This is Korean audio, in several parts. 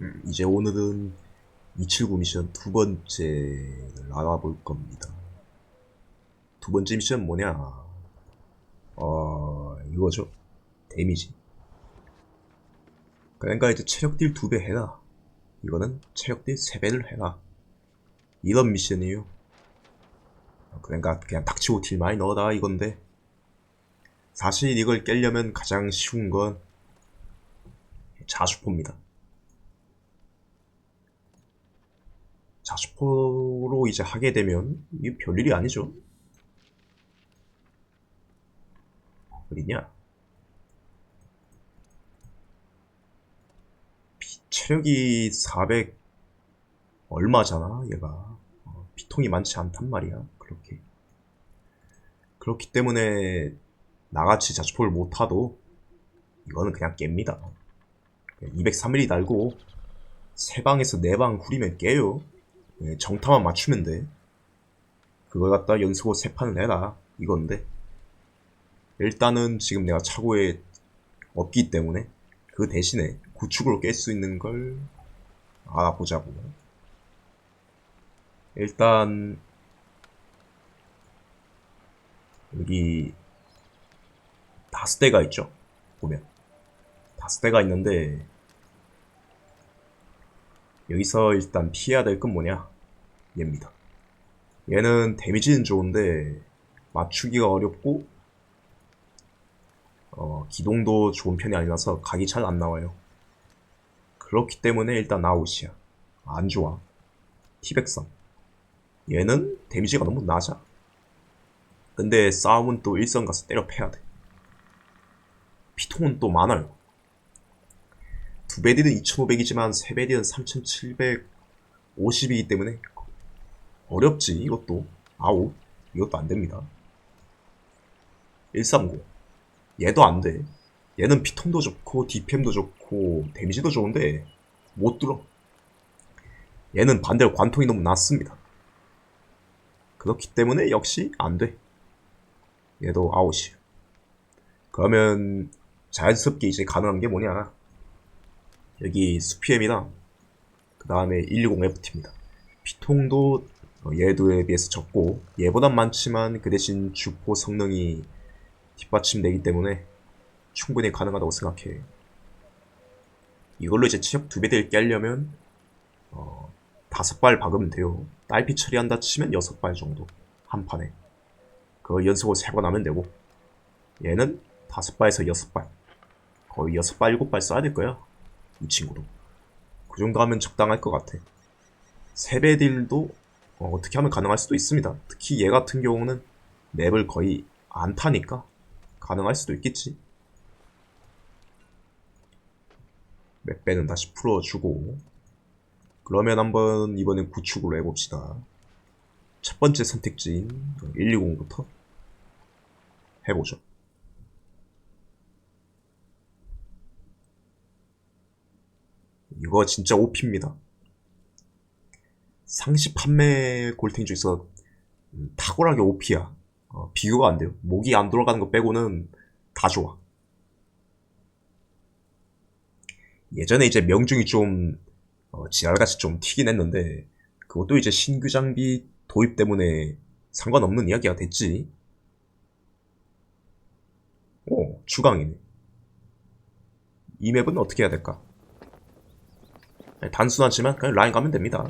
음, 이제 오늘은 279 미션 두 번째를 알아볼 겁니다. 두 번째 미션 뭐냐? 어, 이거죠. 데미지. 그러니까 이제 체력 딜 두 배 해라. 이거는 체력 딜 세 배를 해라. 이런 미션이에요. 그러니까 그냥 닥치고 딜 많이 넣어라 이건데 사실 이걸 깨려면 가장 쉬운 건 자수포입니다. 자수포로 이제 하게 되면 이게 별일이 아니죠. 어디냐? 피- 체력이 400 얼마잖아, 얘가. 어, 피통이 많지 않단 말이야, 그렇게. 그렇기 때문에 나같이 자주포를 못 타도 이거는 그냥 깹니다. 203mm 달고 세 방에서 네방 후리면 깨요. 예, 정타만 맞추면 돼. 그걸 갖다 연속으로 세 판을 해라. 이건데. 일단은 지금 내가 차고에 없기 때문에 그 대신에 구축으로 깰 수 있는 걸 알아보자고. 일단 여기 다섯 대가 있죠. 보면 다섯 대가 있는데 여기서 일단 피해야 될 건 뭐냐? 얘입니다. 얘는 데미지는 좋은데 맞추기가 어렵고 어, 기동도 좋은 편이 아니라서 각이 잘 안 나와요. 그렇기 때문에 일단 아웃이야. 안 좋아. 티백선. 얘는 데미지가 너무 낮아. 근데 싸움은 또 일선 가서 때려 패야 돼. 피통은 또 많아요. 두 배디는 2500이지만 세 배디는 3750이기 때문에 어렵지 이것도 아웃 이것도 안 됩니다. 130 얘도 안 돼. 얘는 피통도 좋고 DPM도 좋고 데미지도 좋은데 못 뚫어. 얘는 반대로 관통이 너무 낮습니다. 그렇기 때문에 역시 안 돼. 얘도 아웃이야. 그러면 자연스럽게 이제 가능한 게 뭐냐? 여기 수PM이랑 그 다음에 120FT입니다. 피통도 어, 얘도에 비해서 적고 얘보단 많지만 그 대신 주포 성능이 뒷받침되기 때문에 충분히 가능하다고 생각해. 이걸로 이제 체력 두 배들 깨려면 어, 다섯 발 박으면 돼요. 딸피 처리한다 치면 여섯 발 정도 한 판에. 그거 연속으로 세 번 하면 되고 얘는 다섯 발에서 여섯 발 거의 여섯 발 일곱 발 써야 될 거야 이 친구도 그 정도 하면 적당할 것 같아. 세배 딜도 어, 떻게 하면 가능할 수도 있습니다. 특히 얘 같은 경우는 맵을 거의 안 타니까 가능할 수도 있겠지. 맵 배는 다시 풀어주고. 그러면 한번 이번엔 구축으로 해봅시다. 첫 번째 선택지인 120부터 해보죠. 이거 진짜 OP입니다. 상시 판매 골탱이 중에서 음, 탁월하게 OP야. 어, 비교가 안 돼요. 목이 안 돌아가는 거 빼고는 다 좋아. 예전에 이제 명중이 좀 어, 지랄같이 좀 튀긴 했는데 그것도 이제 신규 장비 도입 때문에 상관없는 이야기가 됐지. 오, 주강이네. 이 맵은 어떻게 해야 될까? 아니, 단순하지만 그냥 라인 가면 됩니다.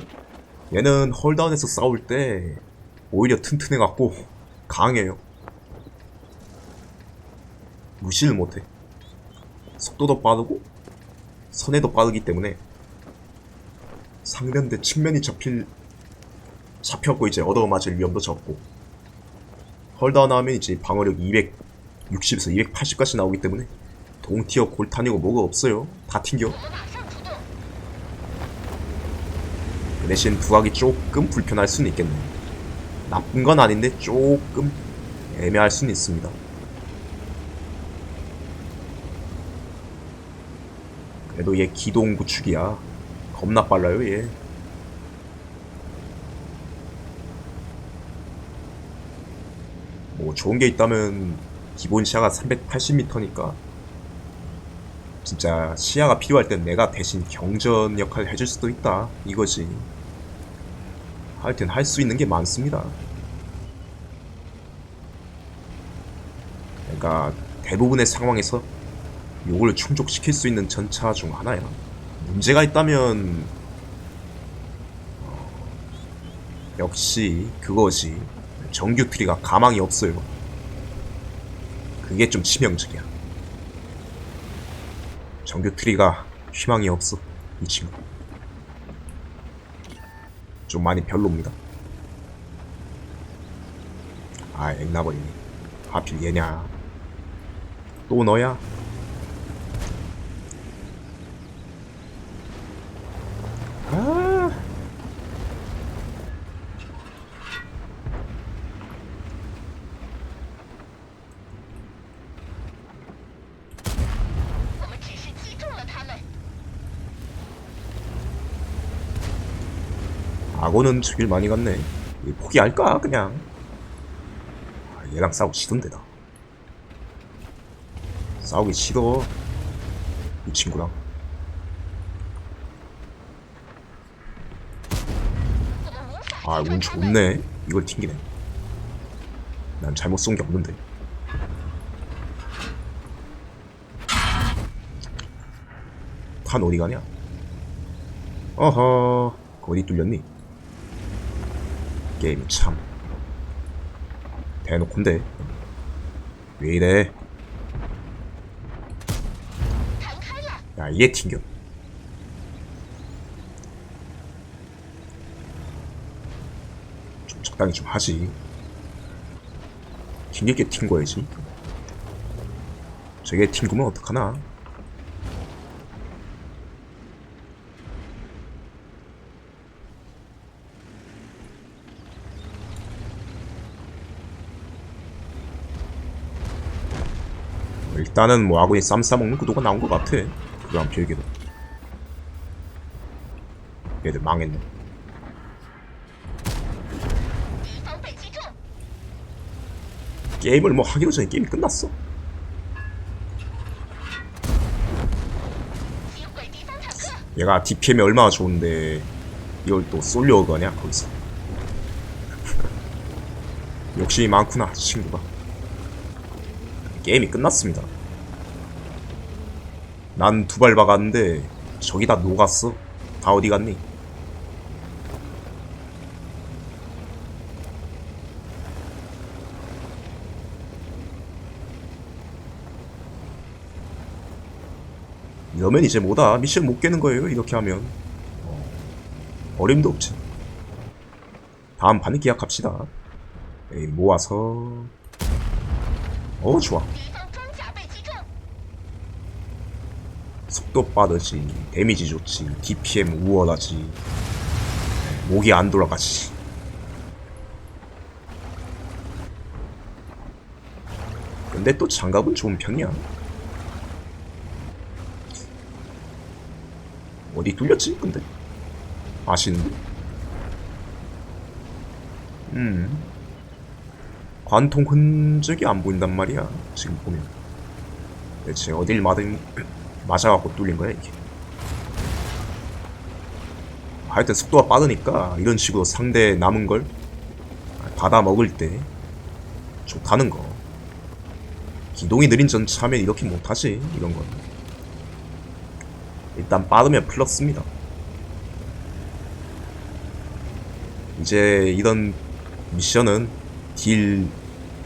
얘는 홀다운에서 싸울 때 오히려 튼튼해갖고 강해요. 무시를 못해. 속도도 빠르고 선에도 빠르기 때문에 상대한테 측면이 잡힐 잡혔고 이제 얻어맞을 위험도 적고 헐다운 하면 이제 방어력 260에서 280까지 나오기 때문에 동티어 골탄이고 뭐가 없어요 다 튕겨 그 대신 부각이 조금 불편할 수는 있겠네 나쁜 건 아닌데 조금 애매할 수는 있습니다. 그래도 얘 기동 구축이야. 겁나 빨라요 얘. 뭐 좋은 게 있다면 기본 시야가 380m니까 진짜 시야가 필요할 땐 내가 대신 경전 역할을 해줄 수도 있다 이거지 하여튼 할 수 있는 게 많습니다. 그러니까 대부분의 상황에서 요걸 충족시킬 수 있는 전차 중 하나야. 문제가 있다면 어, 역시 그거지 정규 트리가 가망이 없어요. 그게 좀 치명적이야. 정규 트리가 희망이 없어 이 친구 좀 많이 별로입니다. 아 액나버리네 하필 얘냐. 또 너야 저거는 길 많이 갔네. 포기할까 그냥? 아, 얘랑 싸우기 싫은데 다. 싸우기 싫어. 이 친구랑. 아운 좋네. 이걸 튕기네. 난 잘못 쏜 게 없는데. 탄 어디 가냐? 어허 거기 뚫렸니? 게임 참. 대놓고인데. 왜 이래? 야 이게 튕겨. 좀 적당히 좀 하지. 튕길게 튕거야지 저게 튕기면 어떡하나? 일단은 뭐 아군이 쌈 싸먹는 구도가 나온 것 같아. 그거랑 비교해도 얘들 망했네. 게임을 뭐 하기로 전에 게임이 끝났어? 얘가 DPM이 얼마나 좋은데 이걸 또 쏠려가냐 거기서. 욕심이 많구나 친구가. 게임이 끝났습니다. 난 두 발 박았는데 저기 다 녹았어. 다 어디 갔니? 이러면 이제 뭐다? 미션 못 깨는 거예요 이렇게 하면. 어, 어림도 없지. 다음 판에 기약합시다. 에이 모아서. 어 좋아 속도 빠르지 데미지 좋지 DPM 우월하지. 목이 안 돌아가지. 근데 또 장갑은 좋은 편이야. 어디 뚫렸지 근데? 아시는데 음. 관통 흔적이 안 보인단 말이야 지금 보면. 대체 어딜 맞은 맞아갖고 뚫린 거야 이게. 하여튼 속도가 빠르니까 이런 식으로 상대 남은 걸 받아 먹을 때 좋다는 거. 기동이 느린 전차면 이렇게 못하지 이런 건. 일단 빠르면 플러스입니다. 이제 이런 미션은 딜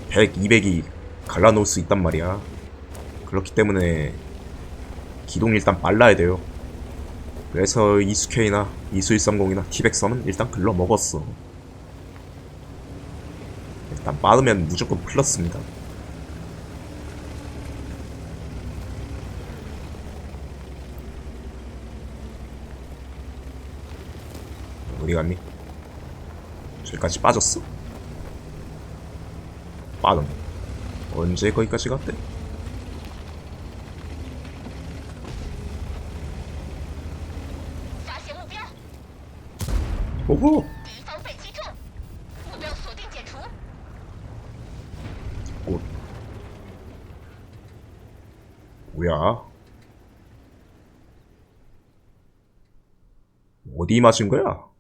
100, 200이 갈라놓을 수 있단 말이야. 그렇기 때문에 기동이 일단 빨라야 돼요. 그래서 이스케이나 이수130이나 T103은 일단 글러 먹었어. 일단 빠르면 무조건 플러스입니다. 어디 갔니? 저기까지 빠졌어? 빠른 언제 거기까지 갔대? 오호! 뭐야? 어디 맞은 거야?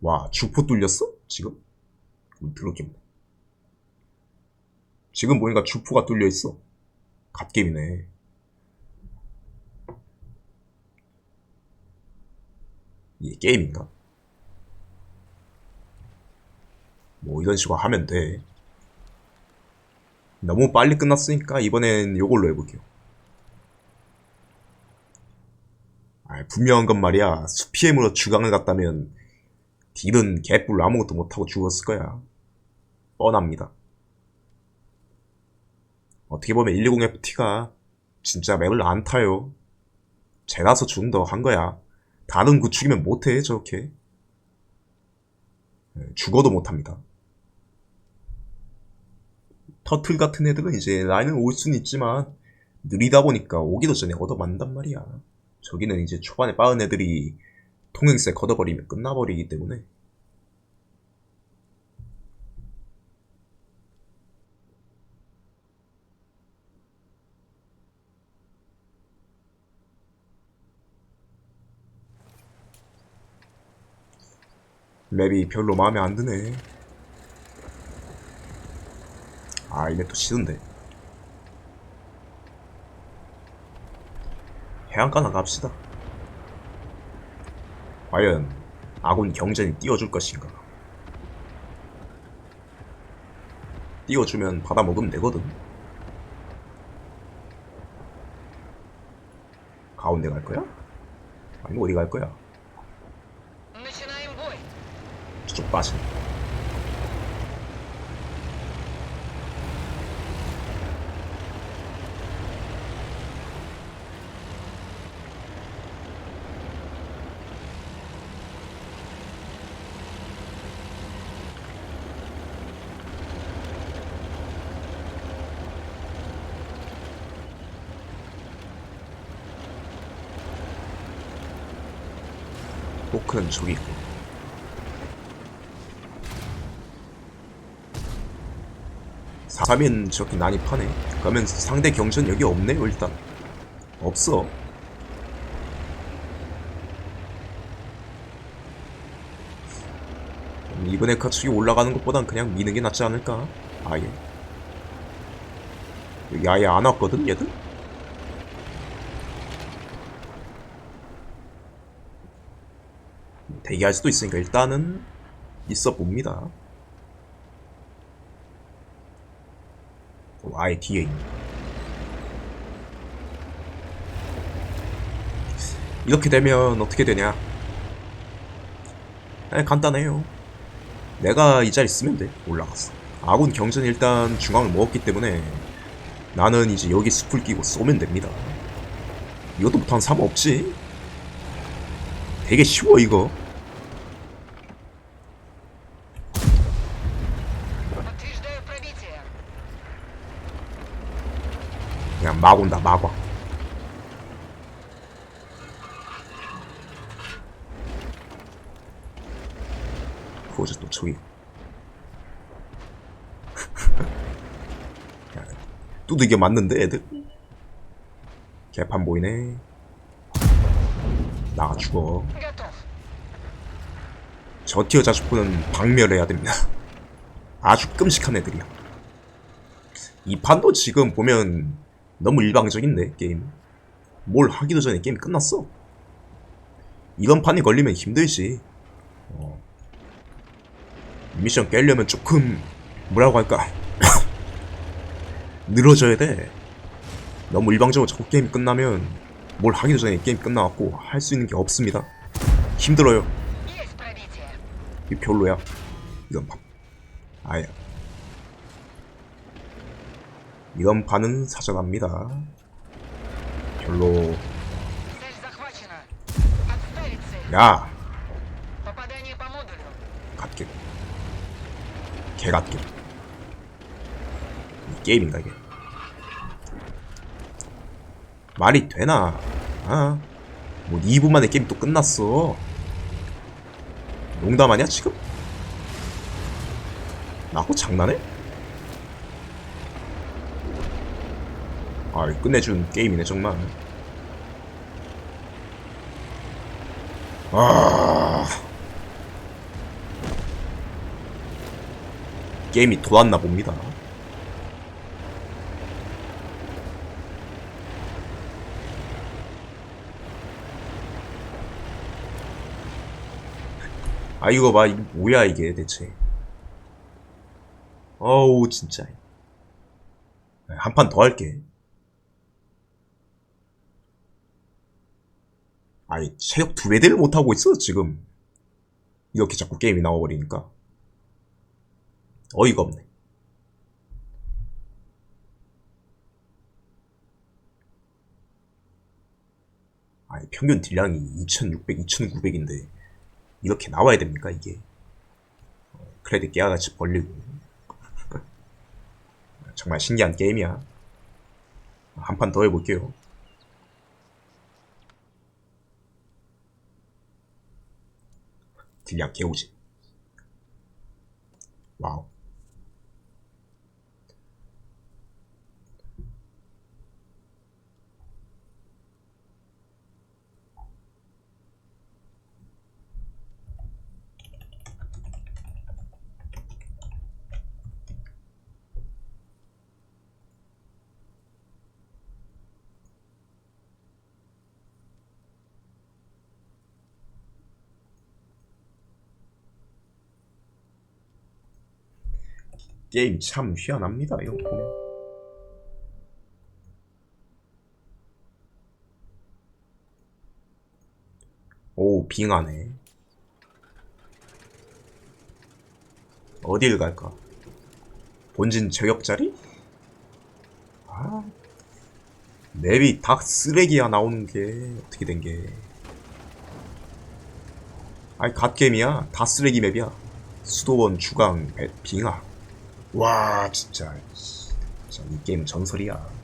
와, 주포 뚫렸어? 지금? 음, 들었겠네. 지금 보니까 주포가 뚫려 있어. 갓겜이네. 이게 게임인가? 뭐 이런 식으로 하면 돼. 너무 빨리 끝났으니까 이번엔 요걸로 해볼게요. 아, 분명한 건 말이야. 수피엠으로 주강을 갔다면 딜은 개뿔 아무것도 못하고 죽었을 거야. 뻔합니다. 어떻게 보면 120FT가 진짜 맵을 안 타요. 제라서 죽는다고 한 거야. 다른 구축이면 못해, 저렇게. 예, 죽어도 못합니다. 터틀 같은 애들은 이제 라인은 올 수는 있지만 느리다 보니까 오기도 전에 얻어맞는단 말이야. 저기는 이제 초반에 빠른 애들이 통행세 걷어버리면 끝나버리기 때문에 맵이 별로 마음에 안 드네. 아 이네 또 치던데. 해안가나 갑시다. 과연 아군 경전이 띄워줄 것인가? 띄워주면 받아먹으면 되거든. 가운데 갈 거야? 아니 어디 갈 거야? 저쪽 빠지네. 저기 있고. 사면 저렇게 난입하네. 그러면 상대 경전 여기 없네요, 일단. 없어. 음, 이번에 카축이 올라가는 것보단 그냥 미는 게 낫지 않을까? 아예. 여기 아예 안 왔거든, 얘들? 대기할 수도 있으니까 일단은 있어 봅니다. 어, 아예 뒤에 있네. 이렇게 되면 어떻게 되냐? 에, 간단해요. 내가 이 자리 쓰면 돼. 올라갔어. 아군 경전 일단 중앙을 먹었기 때문에 나는 이제 여기 숲을 끼고 쏘면 됩니다. 이것도 못한 사람 없지? 되게 쉬워 이거. 막 온다 막 와. 보자 또 저기 뚜드게 맞는데 애들? 개판 보이네. 나가 죽어. 저 티어 자식분은 박멸해야 됩니다. 아주 끔찍한 애들이야. 이 판도 지금 보면 너무 일방적인데 게임. 뭘 하기도 전에 게임 끝났어? 이런 판이 걸리면 힘들지. 어. 미션 깰려면 조금 뭐라고 할까? 늘어져야 돼. 너무 일방적으로 자꾸 게임 끝나면 뭘 하기도 전에 게임 끝나갖고 할 수 있는 게 없습니다. 힘들어요. 이 별로야. 이건 막 아야. 이건 반은 사절합니다. 별로. 야! 갓길. 개갓길. 게임인가, 이게. 말이 되나? 아. 뭐 2분 만에 게임 또 끝났어. 농담하냐, 지금? 나고 장난해? 아 끝내준 게임이네 정말. 아. 게임이 돌았나 봅니다. 아 이거 봐. 이게 뭐야 이게 대체. 어우 진짜. 한 판 더 할게 아니 체력 두 배대를 못 하고 있어 지금. 이렇게 자꾸 게임이 나와버리니까. 어이가 없네. 아니 평균 딜량이 2600, 2900인데 이렇게 나와야 됩니까 이게? 어, 크레딧 깨알같이 벌리고. 정말 신기한 게임이야. 한 판 더 해볼게요 딜량 개우지 와우 게임 참 희한합니다 이거 보면 오 빙하네. 어딜 갈까? 본진 저격자리? 아 맵이 다 쓰레기야 나오는 게. 어떻게 된 게? 아니 갓게임이야. 다 쓰레기 맵이야. 수도원 주강 배- 빙하 와 진짜. 진짜 이 게임 전설이야.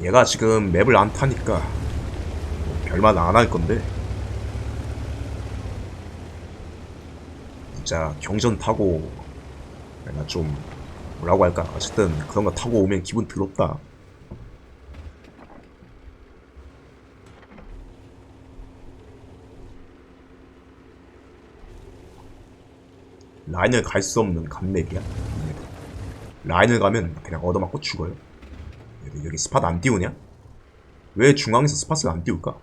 얘가 지금 맵을 안 타니까 뭐 별말 안할 건데. 진짜 경전 타고 내가 좀 뭐라고 할까? 어쨌든 그런 거 타고 오면 기분 더럽다 라인을 갈 수 없는 감맥이야 라인을 가면 그냥 얻어맞고 죽어요 여기 스팟 안 띄우냐? 왜 중앙에서 스팟을 안 띄울까?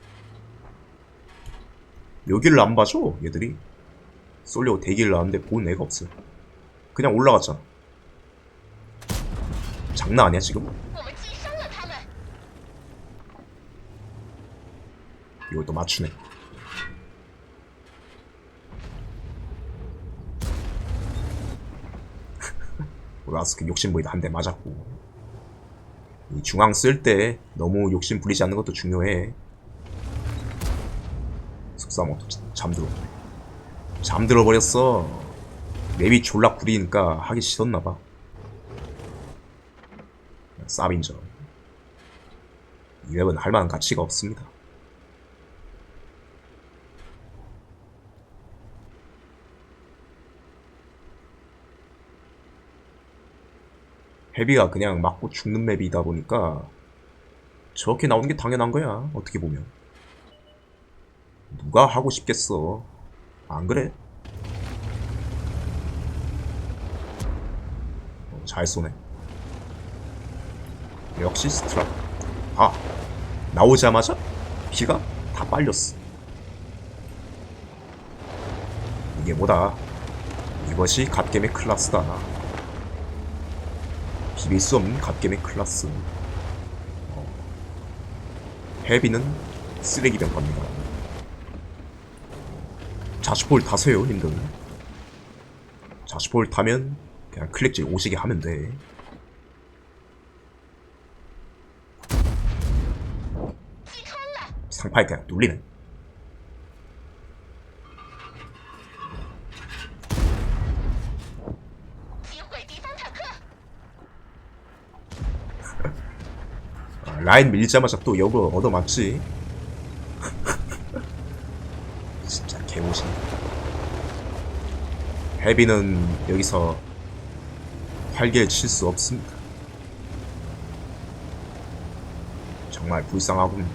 여기를 안 봐줘 얘들이 쏠려고 대기를 나왔는데 본 애가 없어 그냥 올라갔잖아 장난 아니야 지금? 이걸 또 맞추네 라스크 욕심 부리다 한 대 맞았고. 이 중앙 쓸 때 너무 욕심 부리지 않는 것도 중요해. 속사모도 잠들어. 잠들어 버렸어. 맵이 졸라 구리니까 하기 싫었나봐. 쌉인정. 이 맵은 할만한 가치가 없습니다. 헤비가 그냥 맞고 죽는 맵이다 보니까 저렇게 나오는 게 당연한 거야. 어떻게 보면. 누가 하고 싶겠어. 안 그래? 어, 잘 쏘네. 역시 스트라. 아, 나오자마자 피가 다 빨렸어. 이게 뭐다. 이것이 갓겜의 클라스다. 비빌 수 없는 갓겜의 클라스. 어. 헤비는 쓰레기병 겁니다. 자주볼 타세요, 님들. 자주볼 타면 그냥 클릭질 오시게 하면 돼. 상파에 그냥 눌리네. 라인 밀자마자 또 역을 얻어맞지. 진짜 개고생. 헤비는 여기서 활개를 칠 수 없습니다. 정말 불쌍하군.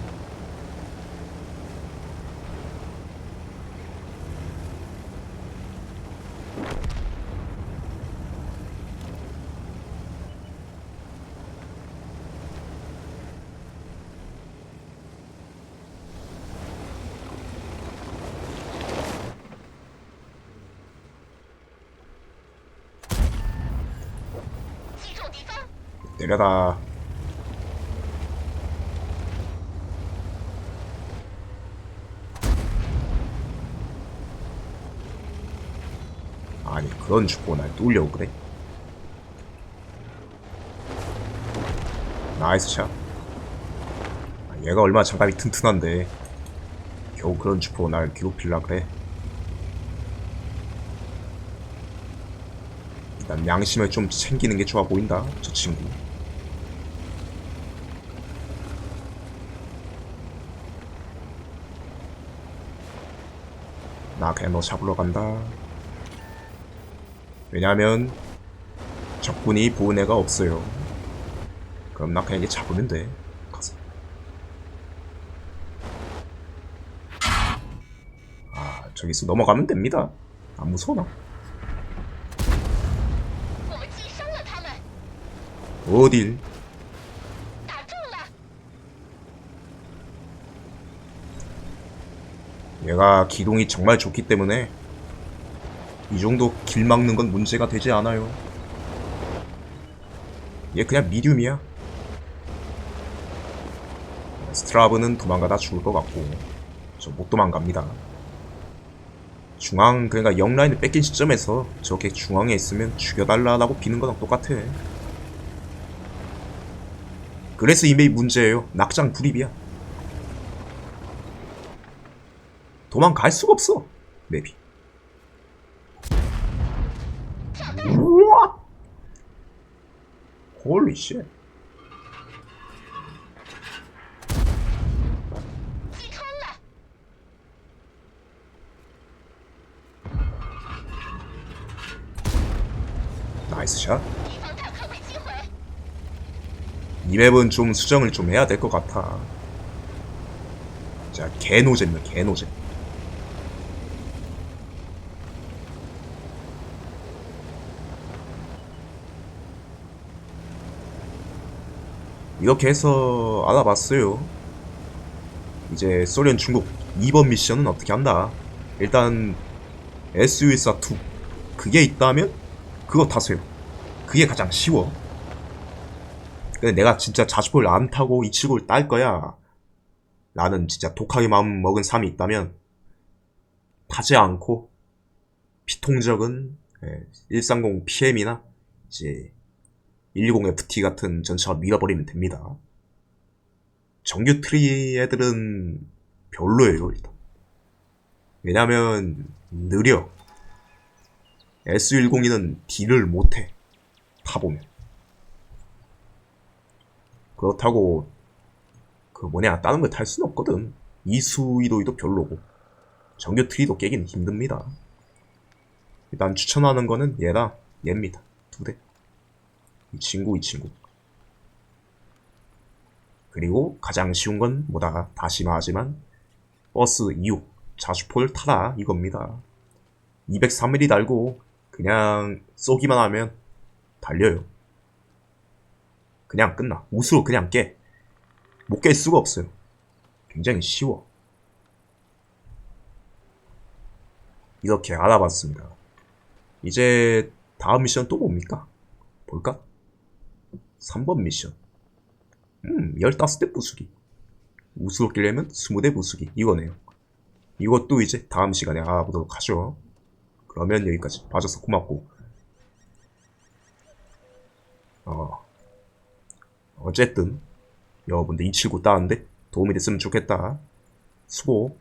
내려다. 아니 그런 축구 날 뚫려고 그래? 나이스 샷. 아, 얘가 얼마나 장갑이 튼튼한데 겨우 그런 축구 날 괴롭힐라 그래? 일단 양심을 좀 챙기는 게 좋아 보인다 저 친구. 나 개너 잡으러 간다. 왜냐면 적군이 보은 애가 없어요. 그럼 나 그냥 얘 잡으면 돼. 가서. 아 저기서 넘어가면 됩니다. 안 무서워 나. 어딜? 얘가 기동이 정말 좋기 때문에 이 정도 길 막는 건 문제가 되지 않아요. 얘 그냥 미디움이야. 스트라브는 도망가다 죽을 것 같고 저 못 도망갑니다. 중앙 그러니까 영라인을 뺏긴 시점에서 저렇게 중앙에 있으면 죽여달라고 비는 거랑 똑같아. 그래서 이 맵이 문제예요. 낙장 불입이야. 도망갈 수가 없어 맵이 우와 홀리 쉣 나이스 샷. 이 맵은 좀 수정을 좀 해야 될 것 같아. 자, 개노잼이야, 개노잼. 이렇게 해서 알아봤어요. 이제 소련 중국 2번 미션은 어떻게 한다. 일단 SU-14-2 그게 있다면 그거 타세요. 그게 가장 쉬워. 근데 내가 진짜 자주포를 안 타고 이 친구를 딸 거야. 나는 진짜 독하게 마음 먹은 사람이 있다면 타지 않고 피통적은 130 PM이나 이제 110FT 같은 전차가 밀어버리면 됩니다. 정규 트리 애들은 별로예요 일단. 왜냐면 느려. S102는 딜을 못해. 타보면. 그렇다고 그 뭐냐 다른 걸 탈 수는 없거든. 이수이도이도 별로고 정규 트리도 깨기는 힘듭니다. 일단 추천하는 거는 얘랑 얘입니다. 두 대. 이 친구 이 친구. 그리고 가장 쉬운 건 뭐다 다시 말하지만 버스 2호 자주포를 타라 이겁니다. 203mm 달고 그냥 쏘기만 하면 달려요. 그냥 끝나. 우수로 그냥 깨. 못 깰 수가 없어요. 굉장히 쉬워. 이렇게 알아봤습니다. 이제 다음 미션 또 뭡니까? 볼까? 3번 미션. 음, 15대 부수기. 우수로 끼려면 20대 부수기. 이거네요. 이것도 이제 다음 시간에 알아보도록 하죠. 그러면 여기까지 봐줘서 고맙고. 어, 어쨌든 여러분들 279 따는데 도움이 됐으면 좋겠다. 수고.